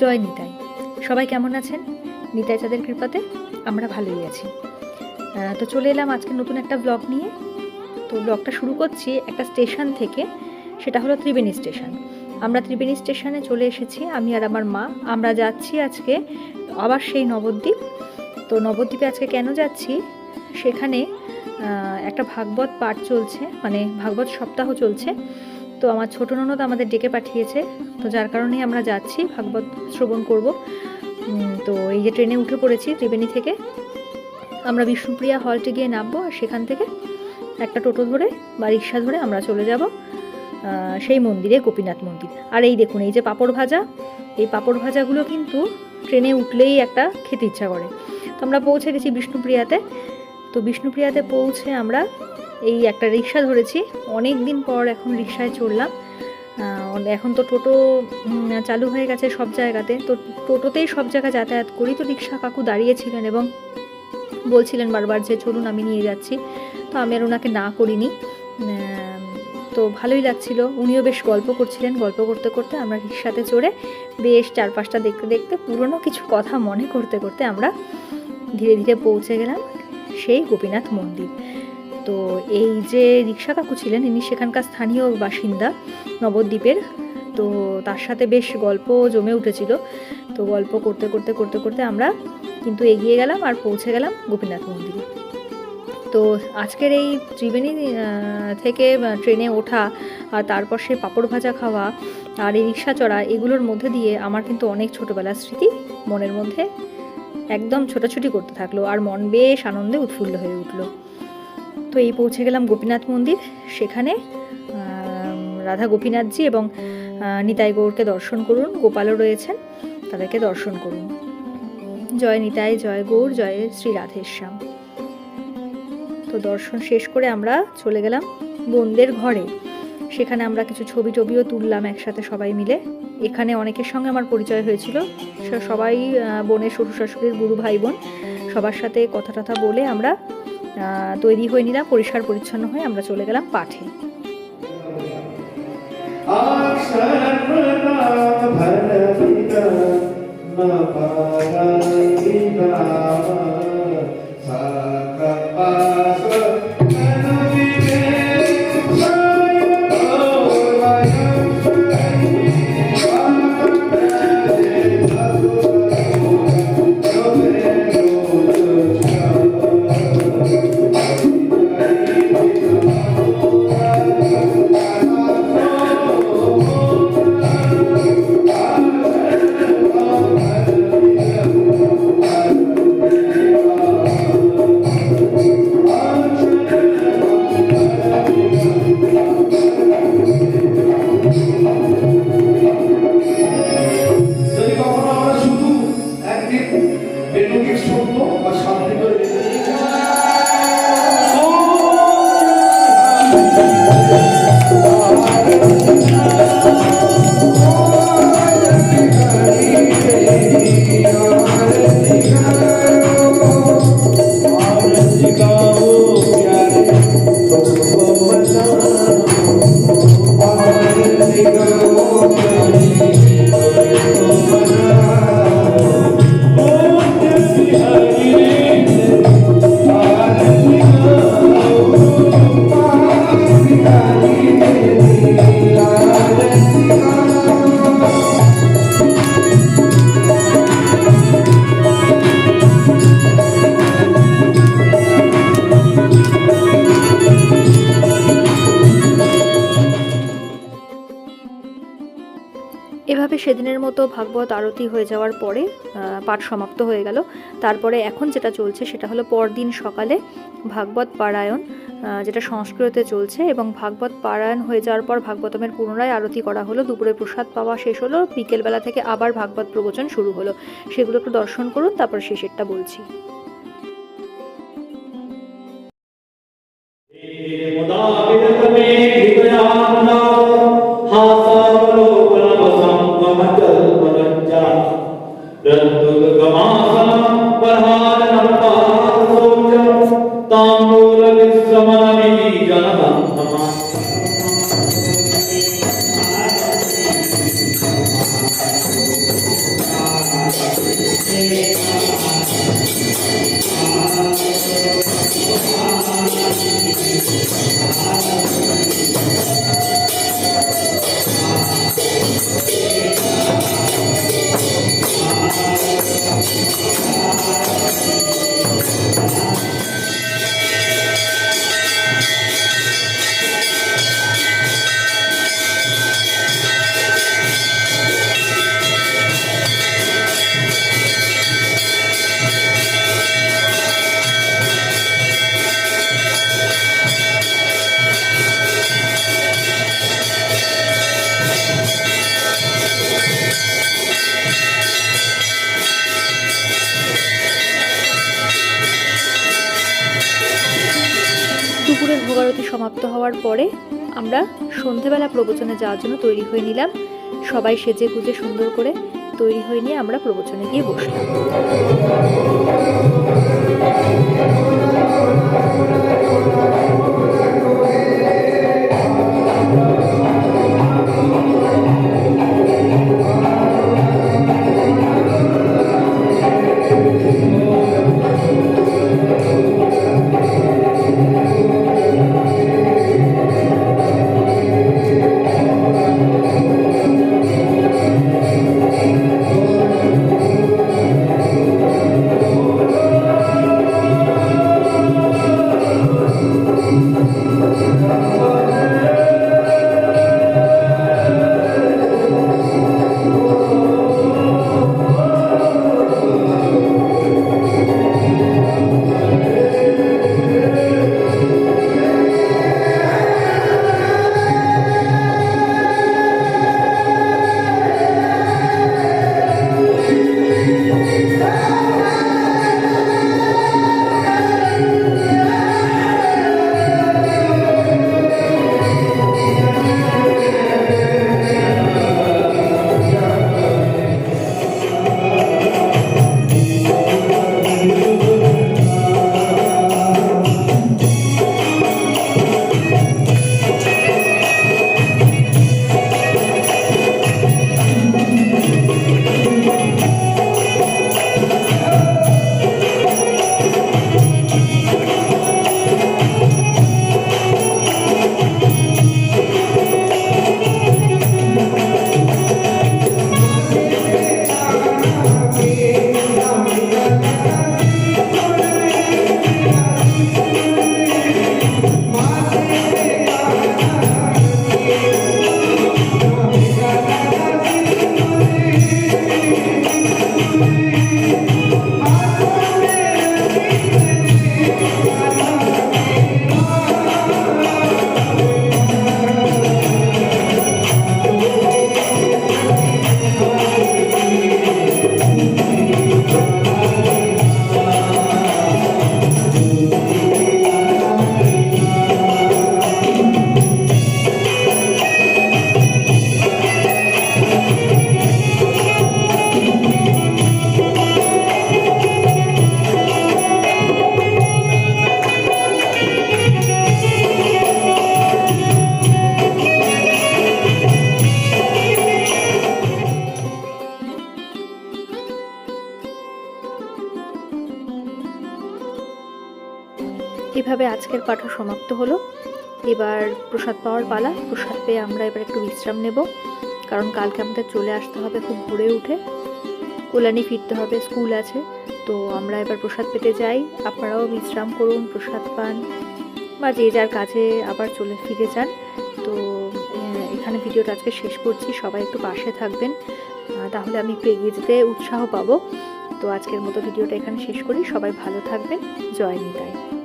জয় নিতাই। সবাই কেমন আছেন? নিতাই চাঁদের কৃপাতে আমরা ভালোই আছি। তো চলে এলাম আজকে নতুন একটা ব্লগ নিয়ে। তো ব্লগটা শুরু করছি একটা স্টেশন থেকে, সেটা হলো ত্রিবেণী স্টেশন আমরা ত্রিবেণী স্টেশনে চলে এসেছি, আমি আর আমার মা। আমরা যাচ্ছি আজকে আবার সেই নবদ্বীপ। তো নবদ্বীপে আজকে কেন যাচ্ছি? সেখানে একটা ভাগবত পাঠ চলছে মানে ভাগবত সপ্তাহ চলছে। তো আমার ছোট ননদ আমাদের ডেকে পাঠিয়েছে। তো যার কারণেই আমরা যাচ্ছি, ভাগবত শ্রবণ করব। তো এই যে ট্রেনে উঠে পড়েছি ত্রিবেণী থেকে। আমরা বিষ্ণুপ্রিয়া হলটে গিয়ে নামবো আর সেখান থেকে একটা টোটো ধরে বা রিক্সা ধরে আমরা চলে যাব সেই মন্দিরে, গোপীনাথ মন্দির। আর এই দেখুন, এই যে পাঁপড় ভাজা, এই পাঁপড় ভাজাগুলো কিন্তু ট্রেনে উঠলেই একটা খেতে ইচ্ছা করে। তো আমরা পৌঁছে গেছি বিষ্ণুপ্রিয়াতে। তো বিষ্ণুপ্রিয়াতে পৌঁছে আমরা এই একটা রিক্সা ধরেছি। অনেক দিন পর এখন রিক্সায় চড়লাম। এখন তো টোটো চালু হয়ে গেছে সব জায়গাতে। তো টোটোতেই সব জায়গায় যাতায়াত করি। তো রিক্সা কাকু দাঁড়িয়েছিলেন এবং বলছিলেন বারবার যে, চলুন, আমি নিয়ে যাচ্ছি। তো আমি আর ওনাকে না করিনি। তো ভালোই লাগছিল। উনিও বেশ গল্প করছিলেন। গল্প করতে করতে আমরা রিক্সাতে চড়ে বেশ চারপাশটা দেখতে দেখতে, পুরনো কিছু কথা মনে করতে করতে আমরা ধীরে ধীরে পৌঁছে গেলাম সেই গোপীনাথ মন্দির। তো এই যে রিক্সা কাকু ছিলেন, ইনি সেখানকার স্থানীয় বাসিন্দা নবদ্বীপের। তো তার সাথে বেশ গল্প জমে উঠেছিল। তো গল্প করতে করতে করতে করতে আমরা কিন্তু এগিয়ে গেলাম আর পৌঁছে গেলাম গোপীনাথ মন্দিরে। তো আজকের এই ত্রিবেণী থেকে ট্রেনে ওঠা আর তারপর সে পাঁপড় ভাজা খাওয়া আর এই রিক্সা চড়া, এগুলোর মধ্যে দিয়ে আমার কিন্তু অনেক ছোটোবেলার স্মৃতি মনের মধ্যে একদম ছোটাছুটি করতে থাকল। আর মন বেশ আনন্দে উৎফুল্ল হয়ে উঠল। তো এই পৌঁছে গেলাম গোপীনাথ মন্দির। সেখানে রাধা গোপীনাথজি এবং নিতাই গৌরকে দর্শন করুন। গোপালও রয়েছেন, তাদেরকে দর্শন করুন। জয় নিতাই, জয় গৌর, জয় শ্রী রাধেশ্যাম। তো দর্শন শেষ করে আমরা চলে গেলাম বোনদের ঘরে। সেখানে আমরা কিছু ছবি টবিও তুললাম একসাথে সবাই মিলে। এখানে অনেকের সঙ্গে আমার পরিচয় হয়েছিল। সবাই বোনের শ্বশুর শাশুড়ির গুরু ভাই বোন, সবার সাথে কথা টথা বলে আমরা তৈরি হয়ে নিলাম পরিষ্কার পরিচ্ছন্ন হয়ে আমরা চলে গেলাম পাঠে। সেদিনের মতো ভাগবত আরতি হয়ে যাওয়ার পরে পাঠ সমাপ্ত হয়ে গেল। তারপরে এখন যেটা চলছে সেটা হলো পরদিন সকালে ভাগবত পারায়ণ যেটা সংস্কৃতে চলছে এবং ভাগবত পারায়ণ হয়ে যাওয়ার পর ভাগবতমের পুনরায় আরতি করা হলো। দুপুরে প্রসাদ পাওয়া শেষ হলো, বিকেলবেলা থেকে আবার ভাগবত প্রবচন শুরু হলো। সেগুলো একটু দর্শন করুন, তারপর শেষেরটা বলছি। the mom ভোগারতি সমাপ্ত হওয়ার পরে আমরা সন্ধেবেলা প্রবচনে যাওয়ার জন্য তৈরি হয়ে নিলাম। সবাই সেজে গুজে সুন্দর করে তৈরি হয়ে নিয়ে আমরা প্রবচনে গিয়ে বসলাম। এভাবে আজকের পাঠও সমাপ্ত হলো। এবার প্রসাদ পাওয়ার পালা। প্রসাদ পেয়ে আমরা এবার একটু বিশ্রাম নেব। কারণ কালকে আমাদের চলে আসতে হবে খুব ভোরে উঠে। কল্যাণী ফিরতে হবে, স্কুল আছে। তো আমরা এবার প্রসাদ পেতে যাই। আপনারাও বিশ্রাম করুন, প্রসাদ পান। বা যে যার কাজে আবার চলে ফিরে যান। তো এখানে ভিডিওটা আজকে শেষ করছি। সবাই একটু পাশে থাকবেন। তাহলে আমি একটু এগিয়ে যেতে উৎসাহ পাবো। তো আজকের মতো ভিডিওটা এখানে শেষ করি। সবাই ভালো থাকবেন। জয় নিতাই।